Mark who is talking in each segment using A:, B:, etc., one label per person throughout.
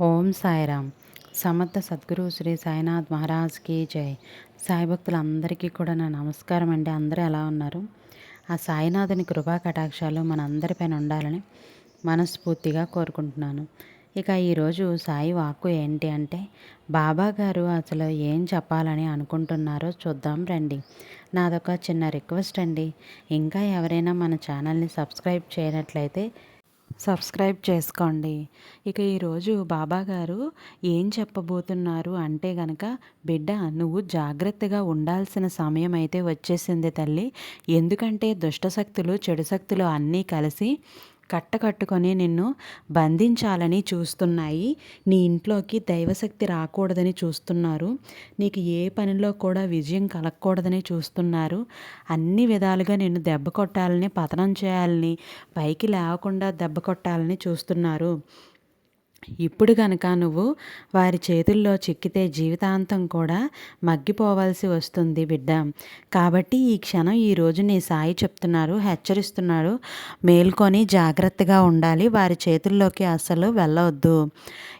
A: ఓం సాయిరామ్. సమర్థ సద్గురు శ్రీ సాయినాథ్ మహారాజ్కి జై. సాయి భక్తులందరికీ కూడా నా నమస్కారం అండి. అందరూ ఎలా ఉన్నారు? ఆ సాయినాథుని కృపా కటాక్షాలు మన అందరిపైన ఉండాలని మనస్ఫూర్తిగా కోరుకుంటున్నాను. ఇక ఈరోజు సాయి వాక్కు ఏంటి అంటే బాబా గారు అసలు ఏం చెప్పాలని అనుకుంటున్నారో చూద్దాం రండి. నాదొక చిన్న రిక్వెస్ట్ అండి. ఇంకా ఎవరైనా మన ఛానల్ని సబ్స్క్రైబ్ చేయనట్లయితే సబ్స్క్రైబ్ చేసుకోండి. ఇక ఈరోజు బాబా గారు ఏం చెప్పబోతున్నారు అంటే గనక బిడ్డ నువ్వు జాగ్రత్తగా ఉండాల్సిన సమయం అయితే వచ్చేసింది తల్లి. ఎందుకంటే దుష్టశక్తులు చెడు శక్తులు అన్నీ కలిసి కట్టకట్టుకొని నిన్ను బంధించాలని చూస్తున్నాయి. నీ ఇంట్లోకి దైవశక్తి రాకూడదని చూస్తున్నారు. నీకు ఏ పనిలో కూడా విజయం కలగకూడదని చూస్తున్నారు. అన్ని విధాలుగా నిన్ను దెబ్బ కొట్టాలని పతనం చేయాలని పైకి లేవకుండా దెబ్బ కొట్టాలని చూస్తున్నారు. ఇప్పుడు గనక నువ్వు వారి చేతుల్లో చిక్కితే జీవితాంతం కూడా మగ్గిపోవాల్సి వస్తుంది బిడ్డ. కాబట్టి ఈ క్షణం ఈరోజు నీ సాయి చెప్తున్నారు హెచ్చరిస్తున్నారు. మేల్కొని జాగ్రత్తగా ఉండాలి. వారి చేతుల్లోకి అసలు వెళ్ళవద్దు.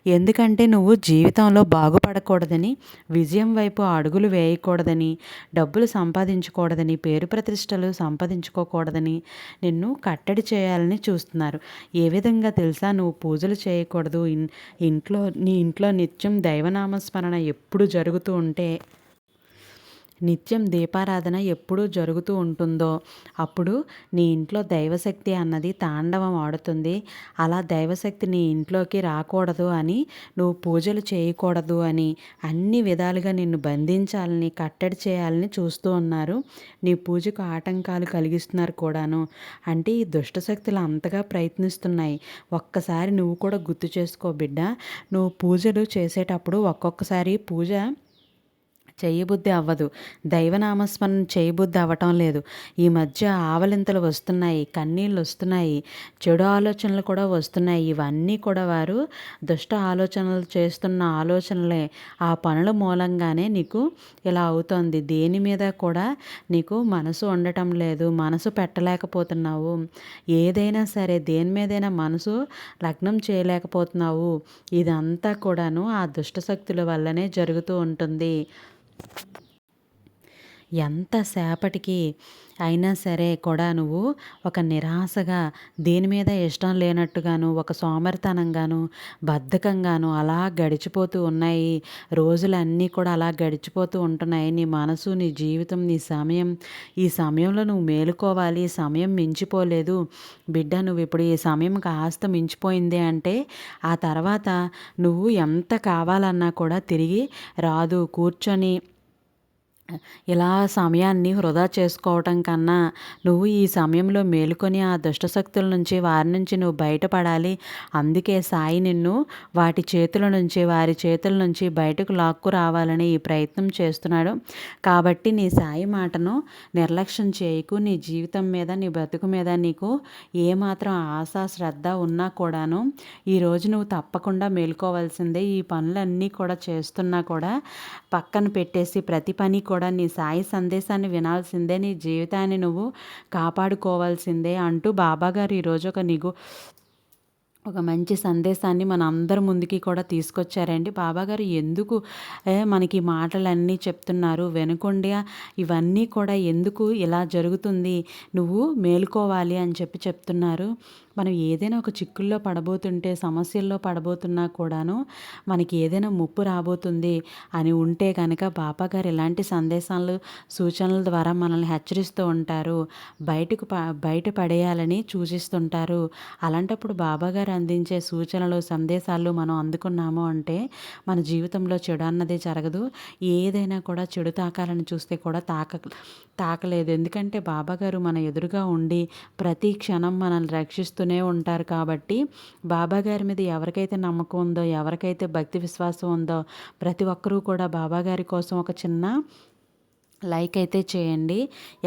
A: ఎందుకంటే నువ్వు జీవితంలో బాగుపడకూడదని విజయం వైపు అడుగులు వేయకూడదని డబ్బులు సంపాదించకూడదని పేరు ప్రతిష్టలు సంపాదించుకోకూడదని నిన్ను కట్టడి చేయాలని చూస్తున్నారు. ఏ విధంగా తెలుసా? నువ్వు పూజలు చేయకూడదు ఇంట్లో నీ ఇంట్లో నిత్యం దైవనామస్మరణ ఎప్పుడు జరుగుతూ ఉంటే నిత్యం దీపారాధన ఎప్పుడు జరుగుతూ ఉంటుందో అప్పుడు నీ ఇంట్లో దైవశక్తి అన్నది తాండవం ఆడుతుంది. అలా దైవశక్తి నీ ఇంట్లోకి రాకూడదు అని నువ్వు పూజలు చేయకూడదు అని అన్ని విధాలుగా నిన్ను బంధించాలని కట్టడి చేయాలని చూస్తూ ఉన్నారు. నీ పూజకు ఆటంకాలు కలిగిస్తున్నారు కూడాను. అంటే ఈ దుష్టశక్తులు అంతగా ప్రయత్నిస్తున్నాయి. ఒక్కసారి నువ్వు కూడా గుర్తు చేసుకో బిడ్డ. నువ్వు పూజలు చేసేటప్పుడు ఒక్కొక్కసారి పూజ చేయబుద్ధి అవ్వదు. దైవనామస్మరణ చేయబుద్ధి అవ్వటం లేదు. ఈ మధ్య ఆవలింతలు వస్తున్నాయి కన్నీళ్ళు వస్తున్నాయి చెడు ఆలోచనలు కూడా వస్తున్నాయి. ఇవన్నీ కూడా వారు దుష్ట ఆలోచనలు చేస్తున్న ఆలోచనలే. ఆ పనుల మూలంగానే నీకు ఇలా అవుతోంది. దేని మీద కూడా నీకు మనసు ఉండటం లేదు. మనసు పెట్టలేకపోతున్నావు. ఏదైనా సరే దేని మీదైనా మనసు లగ్నం చేయలేకపోతున్నావు. ఇదంతా కూడాను ఆ దుష్టశక్తుల వల్లనే జరుగుతూ ఉంటుంది. ఎంతసేపటికి అయినా సరే కూడా నువ్వు ఒక నిరాశగా దేని మీద ఇష్టం లేనట్టుగాను ఒక సోమరితనంగాను బద్ధకంగాను అలా గడిచిపోతూ ఉన్నాయి. రోజులన్నీ కూడా అలా గడిచిపోతూ ఉంటున్నాయి. నీ మనసు నీ జీవితం నీ సమయం. ఈ సమయంలో నువ్వు మేలుకోవాలి. సమయం మించిపోలేదు. బిడ్డ నువ్వు ఇప్పుడు ఈ సమయం కాస్త మించిపోయింది అంటే ఆ తర్వాత నువ్వు ఎంత కావాలన్నా కూడా తిరిగి రాదు. కూర్చొని ఇలా సమయాన్ని వృధా చేసుకోవటం కన్నా నువ్వు ఈ సమయంలో మేలుకొని ఆ దుష్టశక్తుల నుంచి వారి నుంచి నువ్వు బయటపడాలి. అందుకే సాయి నిన్ను వాటి చేతుల నుంచి వారి చేతుల నుంచి బయటకు లాక్కు రావాలని ఈ ప్రయత్నం చేస్తున్నాడు. కాబట్టి నీ సాయి మాటను నిర్లక్ష్యం చేయకు. నీ జీవితం మీద నీ బ్రతుకు మీద నీకు ఏమాత్రం ఆశ శ్రద్ధ ఉన్నా కూడాను ఈరోజు నువ్వు తప్పకుండా మేలుకోవాల్సిందే. ఈ పనులన్నీ కూడా చేస్తున్నా కూడా పక్కన పెట్టేసి ప్రతి పని కూడా నీ సాయి సందేశాన్ని వినాల్సిందే నీ జీవితాన్ని నువ్వు కాపాడుకోవాల్సిందే అంటూ బాబాగారు ఈరోజు ఒక నీకు ఒక మంచి సందేశాన్ని మన అందరి ముందుకి కూడా తీసుకొచ్చారండి. బాబాగారు ఎందుకు మనకి మాటలన్నీ చెప్తున్నారు? వెనుకొండ ఇవన్నీ కూడా ఎందుకు ఇలా జరుగుతుంది? నువ్వు మేలుకోవాలి అని చెప్పి చెప్తున్నారు. మనం ఏదైనా ఒక చిక్కుల్లో పడబోతుంటే సమస్యల్లో పడబోతున్నా కూడాను మనకి ఏదైనా ముప్పు రాబోతుంది అని ఉంటే కనుక బాబా గారు ఇలాంటి సందేశాలు సూచనల ద్వారా మనల్ని హెచ్చరిస్తూ ఉంటారు బయటకు బయట పడేయాలని సూచిస్తుంటారు అలాంటప్పుడు బాబా గారు అందించే సూచనలు సందేశాలు మనం అందుకున్నాము అంటే మన జీవితంలో చెడు అన్నది జరగదు. ఏదైనా కూడా చెడు తాకాలని చూస్తే కూడా తాక తాకలేదు. ఎందుకంటే బాబాగారు మన ఎదురుగా ఉండి ప్రతి క్షణం మనల్ని రక్షిస్తూ రక్షిస్తూనే ఉంటారు కాబట్టి బాబాగారి మీద ఎవరికైతే నమ్మకం ఉందో ఎవరికైతే భక్తి విశ్వాసం ఉందో ప్రతి ఒక్కరూ కూడా బాబాగారి కోసం ఒక చిన్న లైక్ అయితే చేయండి.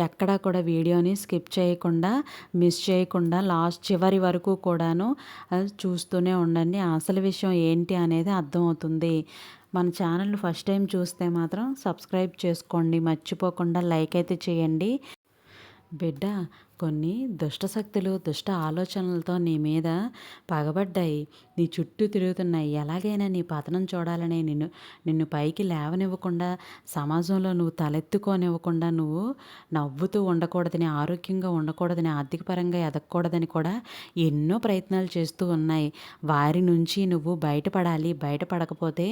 A: ఎక్కడా కూడా వీడియోని స్కిప్ చేయకుండా మిస్ చేయకుండా లాస్ట్ చివరి వరకు కూడాను చూస్తూనే ఉండండి. అసలు విషయం ఏంటి అనేది అర్థమవుతుంది మన ఛానల్ ఫస్ట్ టైం చూస్తే మాత్రం సబ్స్క్రైబ్ చేసుకోండి. మర్చిపోకుండా లైక్ అయితే చేయండి. బిడ్డ కొన్ని దుష్టశక్తులు దుష్ట ఆలోచనలతో నీ మీద పగబడ్డాయి. నీ చుట్టూ తిరుగుతున్నాయి. ఎలాగైనా నీ పతనం చూడాలని నిన్ను నిన్ను పైకి లేవనివ్వకుండా సమాజంలో నువ్వు తలెత్తుకోనివ్వకుండా నువ్వు నవ్వుతూ ఉండకూడదని ఆరోగ్యంగా ఉండకూడదని ఆర్థికపరంగా ఎదగకూడదని కూడా ఎన్నో ప్రయత్నాలు చేస్తూ ఉన్నాయి. వారి నుంచి నువ్వు బయటపడాలి. బయటపడకపోతే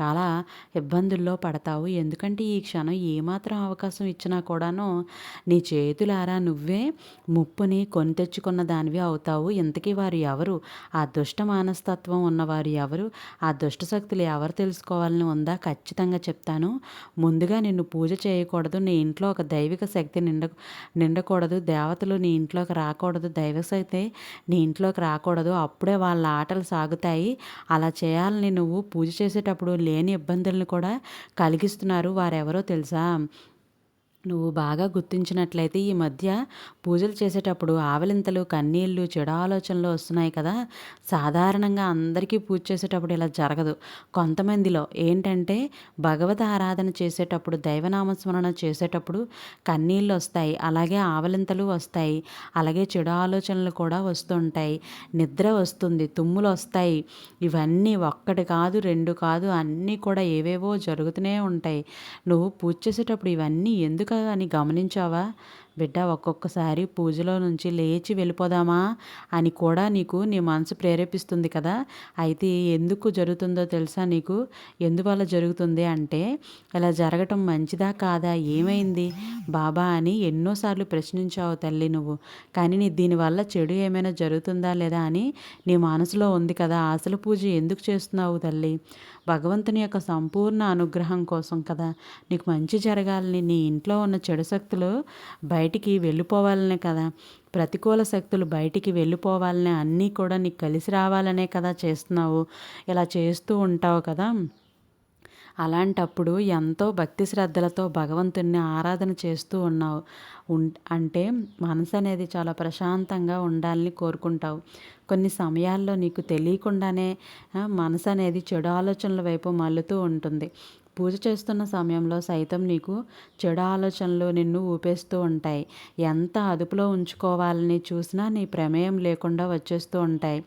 A: చాలా ఇబ్బందుల్లో పడతావు. ఎందుకంటే ఈ క్షణం ఏమాత్రం అవకాశం ఇచ్చినా కూడాను నీ చేతులారా నువ్వే ముప్పుని కొని తెచ్చుకున్న దానివి అవుతావు. ఇంతకీ వారు ఎవరు? ఆ దుష్ట మానస్తత్వం ఉన్నవారు ఎవరు? ఆ దుష్ట శక్తులు ఎవరు తెలుసుకోవాలని ఉందా? ఖచ్చితంగా చెప్తాను. ముందుగా నిన్ను పూజ చేయకూడదు. నీ ఇంట్లో ఒక దైవిక శక్తి నిండ నిండకూడదు. దేవతలు నీ ఇంట్లోకి రాకూడదు. దైవ శక్తి నీ ఇంట్లోకి రాకూడదు. అప్పుడే వాళ్ళ ఆటలు సాగుతాయి. అలా చేయాలని నువ్వు పూజ చేసేటప్పుడు లేని ఇబ్బందులను కూడా కలిగిస్తున్నారు. వారెవరో తెలుసా? నువ్వు బాగా గుర్తించినట్లయితే ఈ మధ్య పూజలు చేసేటప్పుడు ఆవలింతలు కన్నీళ్ళు చెడు ఆలోచనలు వస్తున్నాయి కదా. సాధారణంగా అందరికీ పూజ చేసేటప్పుడు ఇలా జరగదు. కొంతమందిలో ఏంటంటే భగవత ఆరాధన చేసేటప్పుడు దైవనామస్మరణ చేసేటప్పుడు కన్నీళ్ళు వస్తాయి అలాగే ఆవలింతలు వస్తాయి అలాగే చెడు ఆలోచనలు కూడా వస్తుంటాయి నిద్ర వస్తుంది తుమ్ములు వస్తాయి. ఇవన్నీ ఒక్కటి కాదు రెండు కాదు అన్నీ కూడా ఏవేవో జరుగుతూనే ఉంటాయి. నువ్వు పూజ చేసేటప్పుడు ఇవన్నీ ఎందుకు అని గమనించావా? బిడ్డ ఒక్కొక్కసారి పూజలో నుంచి లేచి వెళ్ళిపోదామా అని కూడా నీకు నీ మనసు ప్రేరేపిస్తుంది కదా? అయితే ఎందుకు జరుగుతుందో తెలుసా నీకు? ఎందువల్ల జరుగుతుంది అంటే ఇలా జరగటం మంచిదా కాదా? ఏమైంది? బాబా అని ఎన్నోసార్లు ప్రశ్నించావు తల్లి నువ్వు. కానీ నీ దీనివల్ల చెడు ఏమైనా జరుగుతుందా లేదా అని నీ మనసులో ఉంది కదా? అసలు పూజ ఎందుకు చేస్తున్నావు తల్లి? భగవంతుని యొక్క సంపూర్ణ అనుగ్రహం కోసం కదా? నీకు మంచి జరగాలని నీ ఇంట్లో ఉన్న చెడు శక్తులు బయటికి వెళ్ళిపోవాలనే కదా. ప్రతికూల శక్తులు బయటికి వెళ్ళిపోవాలనే అన్నీ కూడా నీకు కలిసి రావాలనే కదా చేస్తున్నావు. ఇలా చేస్తూ ఉంటావు కదా. అలాంటప్పుడు ఎంతో భక్తి శ్రద్ధలతో భగవంతుణ్ణి ఆరాధన చేస్తూ ఉన్నావు. అంటే మనసు అనేది చాలా ప్రశాంతంగా ఉండాలని కోరుకుంటావు. కొన్ని సమయాల్లో నీకు తెలియకుండానే మనసు అనేది చెడు ఆలోచనల వైపు మల్లుతూ ఉంటుంది. పూజ చేస్తున్న సమయంలో సైతం నీకు చెడు ఆలోచనలు నిన్ను ఊపేస్తూ ఉంటాయి. ఎంత అదుపులో ఉంచుకోవాలని చూసినా నీ ప్రమేయం లేకుండా వచ్చేస్తూ ఉంటాయి.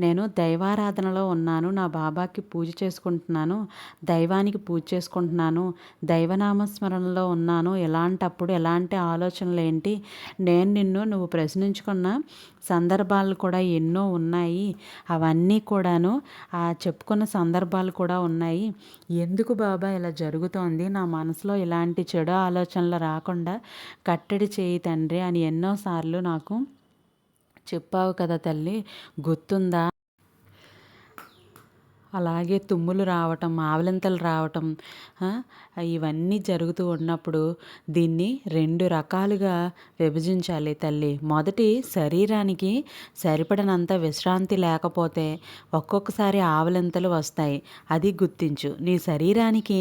A: నేను దైవారాధనలో ఉన్నాను నా బాబాకి పూజ చేసుకుంటున్నాను దైవానికి పూజ చేసుకుంటున్నాను దైవనామస్మరణలో ఉన్నాను. ఎలాంటప్పుడు ఎలాంటి ఆలోచనలు ఏంటి నేను నిన్ను నువ్వు ప్రశ్నించుకున్న సందర్భాలు కూడా ఎన్నో ఉన్నాయి. అవన్నీ కూడాను ఆ చెప్పుకున్న సందర్భాలు కూడా ఉన్నాయి. ఎందుకు బాబా ఇలా జరుగుతోంది? నా మనసులో ఇలాంటి చెడు ఆలోచనలు రాకుండా కట్టడి చేయి తండ్రి అని ఎన్నోసార్లు నాకు చెప్పావు కదా తల్లి. గుర్తుందా? అలాగే తుమ్ములు రావటం ఆవలింతలు రావటం ఇవన్నీ జరుగుతూ ఉన్నప్పుడు దీన్ని రెండు రకాలుగా విభజించాలి తల్లి. మొదటి శరీరానికి సరిపడినంత విశ్రాంతి లేకపోతే ఒక్కొక్కసారి ఆవలింతలు వస్తాయి. అది గుర్తించు. నీ శరీరానికి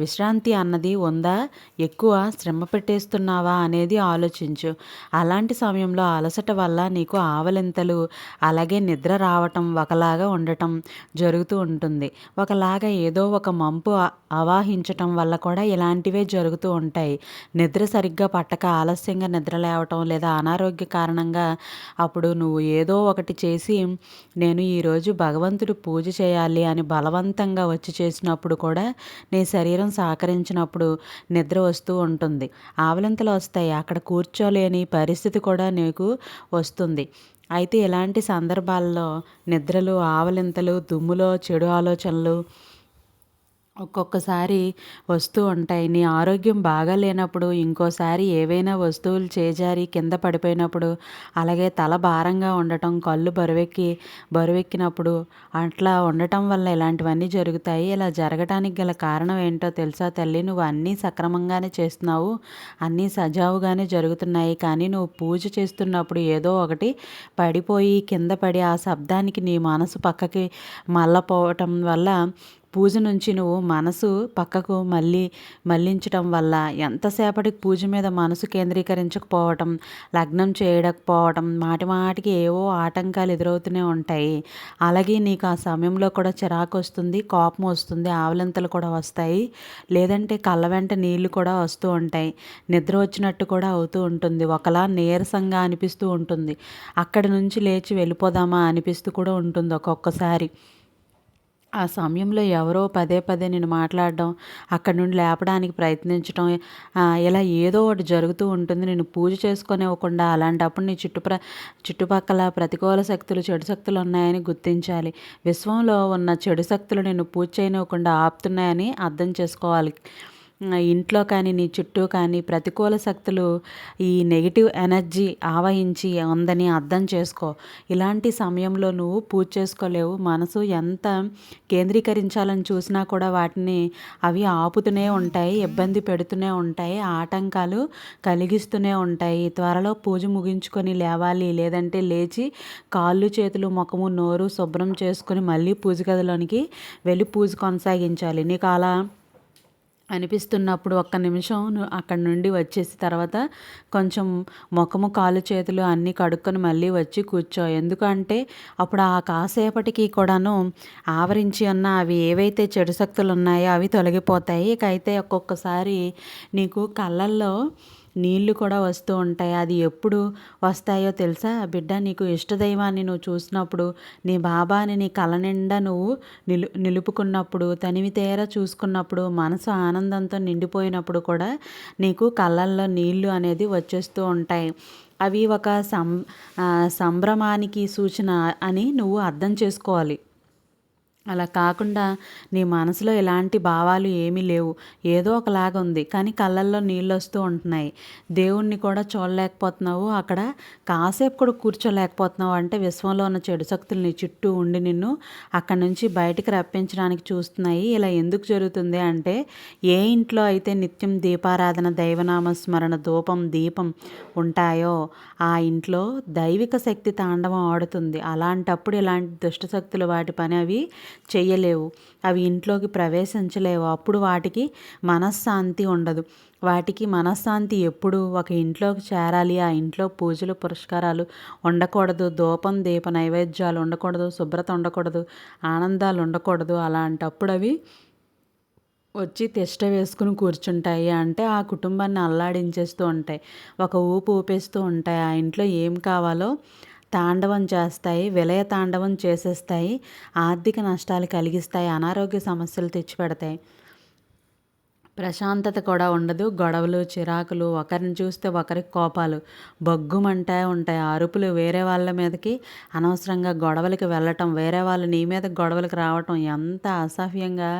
A: విశ్రాంతి అన్నది ఉందా? ఎక్కువ శ్రమ పెట్టేస్తున్నావా అనేది ఆలోచించు. అలాంటి సమయంలో అలసట వల్ల నీకు ఆవలింతలు అలాగే నిద్ర రావటం ఒకలాగా ఉండటం జరుగుతూ ఉంటుంది. ఒకలాగా ఏదో ఒక మంపు అవాహించటం వల్ల కూడా ఇలాంటివే జరుగుతూ ఉంటాయి. నిద్ర సరిగ్గా పట్టక ఆలస్యంగా నిద్ర లేవటం లేదా అనారోగ్య కారణంగా అప్పుడు నువ్వు ఏదో ఒకటి చేసి నేను ఈరోజు భగవంతుడు పూజ చేయాలి అని బలవంతంగా వచ్చి చేసినప్పుడు కూడా నీ శరీరం శరీరం సహకరించినప్పుడు నిద్ర వస్తూ ఉంటుంది. ఆవలింతలు వస్తాయి. అక్కడ కూర్చోలేని పరిస్థితి కూడా నీకు వస్తుంది. అయితే ఇలాంటి సందర్భాల్లో నిద్రలు ఆవలింతలు దుమ్ములో చెడు ఆలోచనలు ఒక్కొక్కసారి వస్తూ ఉంటాయి. నీ ఆరోగ్యం బాగా లేనప్పుడు ఇంకోసారి ఏవైనా వస్తువులు చేజారి కింద పడిపోయినప్పుడు అలాగే తల భారంగా ఉండటం కళ్ళు బరువెక్కి బరువెక్కినప్పుడు అట్లా ఉండటం వల్ల ఇలాంటివన్నీ జరుగుతాయి. ఇలా జరగటానికి గల కారణం ఏంటో తెలుసా తల్లి? నువ్వు అన్నీ సక్రమంగానే చేస్తున్నావు. అన్నీ సజావుగానే జరుగుతున్నాయి. కానీ నువ్వు పూజ చేస్తున్నప్పుడు ఏదో ఒకటి పడిపోయి కింద పడి ఆ శబ్దానికి నీ మనసు పక్కకి మళ్ళపోవటం వల్ల పూజ నుంచి నువ్వు మనసు పక్కకు మళ్ళీ మళ్ళించటం వల్ల ఎంతసేపటికి పూజ మీద మనసు కేంద్రీకరించకపోవటం లగ్నం చేయకపోవటం మాటి మాటికి ఏవో ఆటంకాలు ఎదురవుతూనే ఉంటాయి. అలాగే నీకు ఆ సమయంలో కూడా చిరాకు వస్తుంది కోపం వస్తుంది ఆవలింతలు కూడా వస్తాయి. లేదంటే కళ్ళ వెంట నీళ్ళు కూడా వస్తూ ఉంటాయి. నిద్ర వచ్చినట్టు కూడా అవుతూ ఉంటుంది. ఒకలా నీరసంగా అనిపిస్తూ ఉంటుంది. అక్కడి నుంచి లేచి వెళ్ళిపోదామా అనిపిస్తూ కూడా ఉంటుంది ఒక్కొక్కసారి. ఆ సమయంలో ఎవరో పదే పదే నేను మాట్లాడడం అక్కడి నుండి లేపడానికి ప్రయత్నించడం ఇలా ఏదో ఒకటి జరుగుతూ ఉంటుంది. నేను పూజ చేసుకునివ్వకుండా అలాంటప్పుడు నీ చుట్టుప్ర చుట్టుపక్కల ప్రతికూల శక్తులు చెడు శక్తులు ఉన్నాయని గుర్తించాలి. విశ్వంలో ఉన్న చెడు శక్తులు నేను పూజ చేయనివ్వకుండా ఆపుతున్నాయని అర్థం చేసుకోవాలి. ఇంట్లో కానీ నీ చుట్టూ కానీ ప్రతికూల శక్తులు ఈ నెగిటివ్ ఎనర్జీ ఆవహించి ఉందని అర్థం చేసుకో. ఇలాంటి సమయంలో నువ్వు పూజ చేసుకోలేవు. మనసు ఎంత కేంద్రీకరించాలని చూసినా కూడా వాటిని అవి ఆపుతూనే ఉంటాయి ఇబ్బంది పెడుతూనే ఉంటాయి ఆటంకాలు కలిగిస్తూనే ఉంటాయి. త్వరలో పూజ ముగించుకొని లేవాలి లేదంటే లేచి కాళ్ళు చేతులు ముఖము నోరు శుభ్రం చేసుకొని మళ్ళీ పూజ గదిలోనికి వెళ్ళి పూజ కొనసాగించాలి. నీకు అలా అనిపిస్తున్నప్పుడు ఒక్క నిమిషం అక్కడి నుండి వచ్చేసి తర్వాత కొంచెం ముఖము కాలు చేతులు అన్నీ కడుక్కొని మళ్ళీ వచ్చి కూర్చో. ఎందుకంటే అప్పుడు ఆ కాసేపటికి కూడాను ఆవరించి ఉన్న అవి ఏవైతే చెడు శక్తులు ఉన్నాయో అవి తొలగిపోతాయి. ఇక అయితే ఒక్కొక్కసారి నీకు కళ్ళల్లో నీళ్ళు కూడా వస్తూ ఉంటాయి. అది ఎప్పుడు వస్తాయో తెలుసా? బిడ్డ నీకు ఇష్టదైవాన్ని నువ్వు చూసినప్పుడు నీ బాబాని నీ కల నిండా నువ్వు నిలు నిలుపుకున్నప్పుడు తనివి తేర చూసుకున్నప్పుడు మనసు ఆనందంతో నిండిపోయినప్పుడు కూడా నీకు కళ్ళల్లో నీళ్ళు అనేది వచ్చేస్తూ ఉంటాయి. అవి ఒక సం సంభ్రమానికి సూచన అని నువ్వు అర్థం చేసుకోవాలి. అలా కాకుండా నీ మనసులో ఎలాంటి భావాలు ఏమీ లేవు. ఏదో ఒకలాగా ఉంది. కానీ కళ్ళల్లో నీళ్ళు వస్తూ ఉంటున్నాయి. దేవుణ్ణి కూడా చూడలేకపోతున్నావు. అక్కడ కాసేపు కూడా కూర్చోలేకపోతున్నావు అంటే విశ్వంలో ఉన్న చెడు శక్తులు నీ చుట్టూ ఉండి నిన్ను అక్కడి నుంచి బయటికి రప్పించడానికి చూస్తున్నాయి. ఇలా ఎందుకు జరుగుతుంది అంటే ఏ ఇంట్లో అయితే నిత్యం దీపారాధన దైవనామ స్మరణ ధూపం దీపం ఉంటాయో ఆ ఇంట్లో దైవిక శక్తి తాండవం ఆడుతుంది. అలాంటప్పుడు ఇలాంటి దుష్టశక్తులు వాటి పని అవి చేయలేవు అవి ఇంట్లోకి ప్రవేశించలేవు. అప్పుడు వాటికి మనశ్శాంతి ఉండదు. వాటికి మనశ్శాంతి ఎప్పుడు? ఒక ఇంట్లోకి చేరాలి. ఆ ఇంట్లో పూజలు పురస్కారాలు ఉండకూడదు. దూపం దీప నైవేద్యాలు ఉండకూడదు. శుభ్రత ఉండకూడదు. ఆనందాలు ఉండకూడదు. అలాంటప్పుడు అవి వచ్చి తిష్ట వేసుకుని కూర్చుంటాయి. అంటే ఆ కుటుంబాన్ని అల్లాడించేస్తూ ఉంటాయి. ఒక ఊపు ఊపేస్తూ ఉంటాయి. ఆ ఇంట్లో ఏం కావాలో తాండవం చేస్తాయి విలయ తాండవం చేసేస్తాయి ఆర్థిక నష్టాలు కలిగిస్తాయి అనారోగ్య సమస్యలు తెచ్చిపెడతాయి. ప్రశాంతత కూడా ఉండదు. గొడవలు చిరాకులు ఒకరిని చూస్తే ఒకరికి కోపాలు బొగ్గుమంటే ఉంటాయి. అరుపులు వేరే వాళ్ళ మీదకి అనవసరంగా గొడవలకి వెళ్ళటం వేరే వాళ్ళు నీ మీద గొడవలకు రావటం ఎంత అసహ్యంగా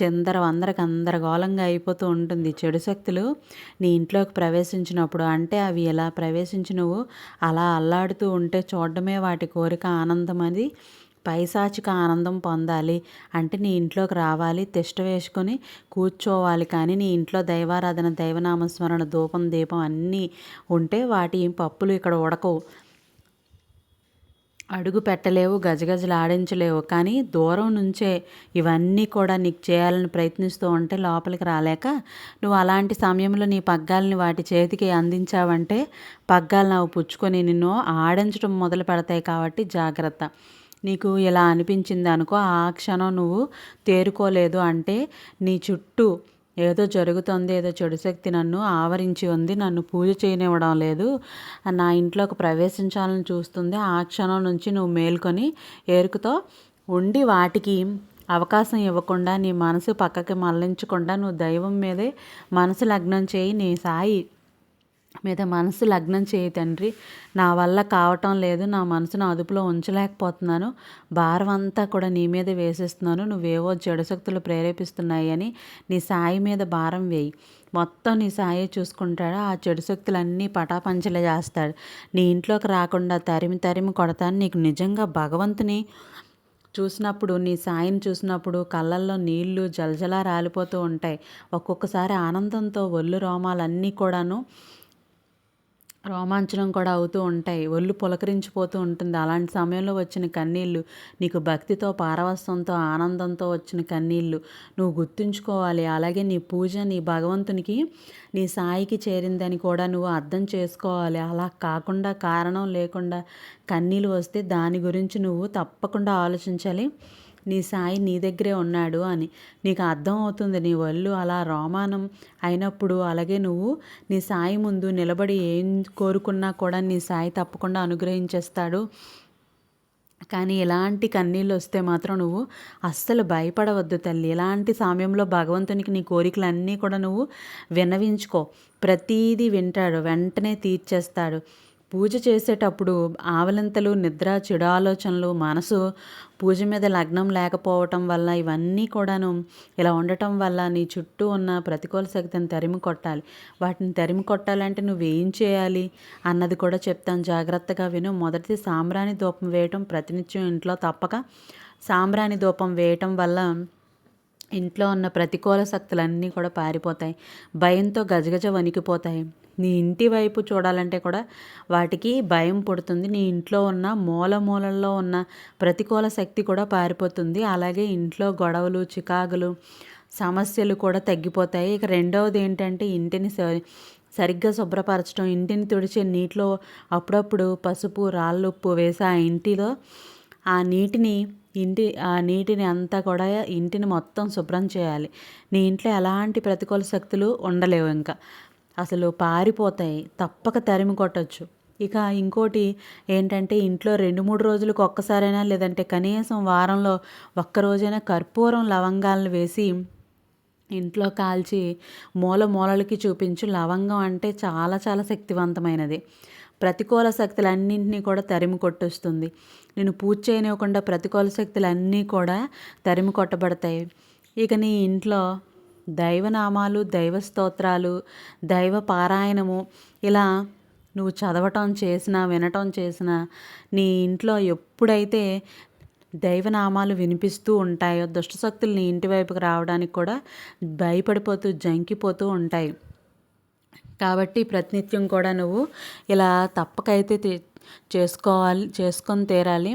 A: చిందర అందరికి అందరగోళంగా అయిపోతూ ఉంటుంది. చెడు శక్తులు నీ ఇంట్లోకి ప్రవేశించినప్పుడు అంటే అవి ఎలా ప్రవేశించి నువ్వు అలా అల్లాడుతూ ఉంటే చూడడమే వాటి కోరిక ఆనందం అది. పైశాచిక ఆనందం పొందాలి. అంటే నీ ఇంట్లోకి రావాలి తిష్ట వేసుకొని కూర్చోవాలి. కానీ నీ ఇంట్లో దైవారాధన దైవనామస్మరణ ధూపం దీపం అన్నీ ఉంటే వాటి పప్పులు ఇక్కడ ఉడకవు. అడుగు పెట్టలేవు గజగజలు ఆడించలేవు. కానీ దూరం నుంచే ఇవన్నీ కూడా నీకు చేయాలని ప్రయత్నిస్తూ ఉంటే లోపలికి రాలేక నువ్వు అలాంటి సమయంలో నీ పగ్గాలని వాటి చేతికి అందించావంటే పగ్గాలు నువ్వు పుచ్చుకొని నిన్ను ఆడించడం మొదలు పెడతాయి కాబట్టి జాగ్రత్త. నీకు ఇలా అనిపించింది అనుకో ఆ క్షణం నువ్వు తేరుకోలేదు అంటే నీ చుట్టూ ఏదో జరుగుతుంది ఏదో చెడు శక్తి నన్ను ఆవరించి ఉంది నన్ను పూజ చేయనివ్వడం లేదు. నా ఇంట్లోకి ప్రవేశించాలని చూస్తుంది. ఆ క్షణం నుంచి నువ్వు మేల్కొని ఏరుకుతో ఉండి వాటికి అవకాశం ఇవ్వకుండా నీ మనసు పక్కకి మళ్ళించకుండా నువ్వు దైవం మీదే మనసు లగ్నం చేయి నీ సాయి మీద మనసు లగ్నం చేయి తండ్రి. నా వల్ల కావటం లేదు. నా మనసును అదుపులో ఉంచలేకపోతున్నాను. భారం అంతా కూడా నీ మీద వేసేస్తున్నాను. నువ్వేవో జడశక్తులు ప్రేరేపిస్తున్నాయి అని నీ సాయి మీద భారం వేయి. మొత్తం నీ సాయి చూసుకుంటాడు? ఆ చెడు శక్తులన్నీ పటాపంచలే చేస్తాడు. నీ ఇంట్లోకి రాకుండా తరిమి తరిమి కొడతాను. నీకు నిజంగా భగవంతుని చూసినప్పుడు నీ సాయిని చూసినప్పుడు కళ్ళల్లో నీళ్ళు జలజలా రాలిపోతూ ఉంటాయి. ఒక్కొక్కసారి ఆనందంతో ఒళ్ళు రోమాలన్నీ కూడాను రోమాంచనం కూడా అవుతూ ఉంటాయి. ఒళ్ళు పులకరించిపోతూ ఉంటుంది. అలాంటి సమయంలో వచ్చిన కన్నీళ్ళు నీకు భక్తితో పారవస్యంతో ఆనందంతో వచ్చిన కన్నీళ్ళు నువ్వు గుర్తుంచుకోవాలి. అలాగే నీ పూజ నీ భగవంతునికి నీ సాయికి చేరిందని కూడా నువ్వు అర్థం చేసుకోవాలి. అలా కాకుండా కారణం లేకుండా కన్నీళ్ళు వస్తే దాని గురించి నువ్వు తప్పకుండా ఆలోచించాలి. నీ సాయి నీ దగ్గరే ఉన్నాడు అని. నీకు అర్థం అవుతుంది నీ ఒళ్ళు అలా రోమానం అయినప్పుడు అలాగే నువ్వు నీ సాయి ముందు నిలబడి ఏం కోరుకున్నా కూడా నీ సాయి తప్పకుండా అనుగ్రహించేస్తాడు. కానీ ఇలాంటి కన్నీళ్ళు వస్తే మాత్రం నువ్వు అస్సలు భయపడవద్దు తల్లి. ఇలాంటి సమయంలో భగవంతునికి నీ కోరికలన్నీ కూడా నువ్వు విన్నవించుకో. ప్రతీది వింటాడు వెంటనే తీర్చేస్తాడు. పూజ చేసేటప్పుడు ఆవలింతలు నిద్ర చెడు ఆలోచనలు మనసు పూజ మీద లగ్నం లేకపోవటం వల్ల ఇవన్నీ కూడాను ఇలా ఉండటం వల్ల నీ చుట్టూ ఉన్న ప్రతికూల శక్తిని తరిమి కొట్టాలి. వాటిని తరిమి కొట్టాలంటే నువ్వు ఏం చేయాలి అన్నది కూడా చెప్తాను జాగ్రత్తగా విను. మొదటిది సాంబ్రాణి ధూపం వేయటం ప్రతినిత్యం ఇంట్లో తప్పక సాంబ్రాణి ధూపం వేయటం వల్ల ఇంట్లో ఉన్న ప్రతికూల శక్తులన్నీ కూడా పారిపోతాయి. భయంతో గజగజ వణికిపోతాయి. నీ ఇంటి వైపు చూడాలంటే కూడా వాటికి భయం పుడుతుంది. నీ ఇంట్లో ఉన్న మూల మూలల్లో ఉన్న ప్రతికూల శక్తి కూడా పారిపోతుంది. అలాగే ఇంట్లో గొడవలు చికాకులు సమస్యలు కూడా తగ్గిపోతాయి. ఇక రెండవది ఏంటంటే ఇంటిని సరిగ్గా శుభ్రపరచడం ఇంటిని తుడిచే నీటిలో అప్పుడప్పుడు పసుపు రాళ్ళు ఉప్పు వేసి ఆ ఇంటిలో ఆ నీటిని ఇంటి ఆ నీటిని అంతా కూడా ఇంటిని మొత్తం శుభ్రం చేయాలి. నీ ఇంట్లో ఎలాంటి ప్రతికూల శక్తులు ఉండలేవు ఇంకా. అసలు పారిపోతాయి. తప్పక తరిమి కొట్టచ్చు. ఇక ఇంకోటి ఏంటంటే ఇంట్లో రెండు మూడు రోజులకు ఒక్కసారైనా లేదంటే కనీసం వారంలో ఒక్కరోజైనా కర్పూరం లవంగాలను వేసి ఇంట్లో కాల్చి మూల మూలలకి చూపించు. లవంగం అంటే చాలా చాలా శక్తివంతమైనది. ప్రతికూల శక్తులన్నింటినీ కూడా తరిమి కొట్టొస్తుంది. నేను పూజ చేయనివ్వకుండా ప్రతికూల శక్తులన్నీ కూడా తరిమి కొట్టబడతాయి. ఇక నీ ఇంట్లో దైవనామాలు దైవ స్తోత్రాలు దైవ పారాయణము ఇలా నువ్వు చదవటం చేసినా వినటం చేసినా నీ ఇంట్లో ఎప్పుడైతే దైవనామాలు వినిపిస్తూ ఉంటాయో దుష్టశక్తులు నీ ఇంటి వైపుకి రావడానికి కూడా భయపడిపోతూ జంకిపోతూ ఉంటాయి. కాబట్టి ప్రతినిత్యం కూడా నువ్వు ఇలా తప్పకైతే చేసుకోవాలి చేసుకొని తీరాలి.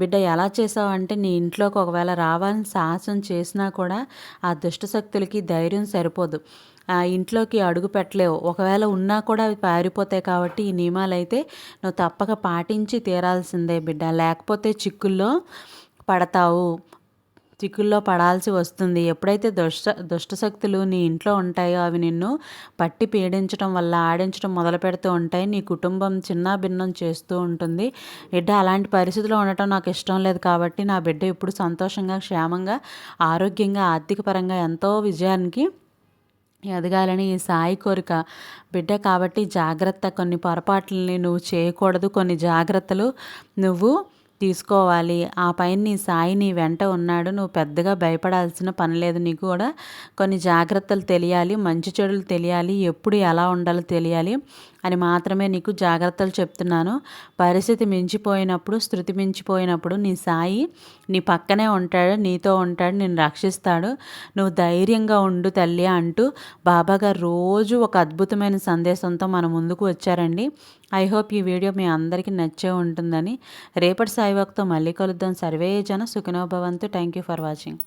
A: బిడ్డ ఎలా చేసావంటే నీ ఇంట్లోకి ఒకవేళ రావాలని సాహసం చేసినా కూడా ఆ దుష్టశక్తులకి ధైర్యం సరిపోదు. ఆ ఇంట్లోకి అడుగు పెట్టలేవు. ఒకవేళ ఉన్నా కూడా అవి పారిపోతాయి కాబట్టి ఈ నియమాలు అయితే నువ్వు తప్పక పాటించి తీరాల్సిందే బిడ్డ. లేకపోతే చిక్కుల్లో పడతావు. చిక్కుల్లో పడాల్సి వస్తుంది. ఎప్పుడైతే దుష్ట దుష్టశక్తులు నీ ఇంట్లో ఉంటాయో అవి నిన్ను పట్టి పీడించడం వల్ల ఆడించడం మొదలు పెడుతూ ఉంటాయి. నీ కుటుంబం చిన్న భిన్నం చేస్తూ ఉంటుంది. బిడ్డ అలాంటి పరిస్థితిలో ఉండటం నాకు ఇష్టం లేదు కాబట్టి నా బిడ్డ ఇప్పుడు సంతోషంగా క్షేమంగా ఆరోగ్యంగా ఆర్థిక పరంగా ఎంతో విజయానికి ఎదగాలని ఈ సాయి కోరిక. బిడ్డ కాబట్టి జాగ్రత్త. కొన్ని పొరపాట్లని నువ్వు చేయకూడదు. కొన్ని జాగ్రత్తలు నువ్వు తీసుకోవాలి. ఆ పైన నీ సాయి నీ వెంట ఉన్నాడు. నువ్వు పెద్దగా భయపడాల్సిన పని లేదు. నీకు కూడా కొన్ని జాగ్రత్తలు తెలియాలి. మంచి చెడులు తెలియాలి. ఎప్పుడు ఎలా ఉండాలో తెలియాలి. అని మాత్రమే నీకు జాగ్రత్తలు చెప్తున్నాను. పరిస్థితి మించిపోయినప్పుడు శృతి మించిపోయినప్పుడు నీ సాయి నీ పక్కనే ఉంటాడు నీతో ఉంటాడు నేను రక్షిస్తాడు. నువ్వు ధైర్యంగా ఉండు తల్లి అంటూ బాబాగారు రోజు ఒక అద్భుతమైన సందేశంతో మన ముందుకు వచ్చారండి. ఐ హోప్ ఈ వీడియో మీ అందరికీ నచ్చే ఉంటుందని. రేపటి సాయివాక్తో మళ్ళీ కలుద్దాం. సర్వే జన Sukhinobhavantu thank you for watching.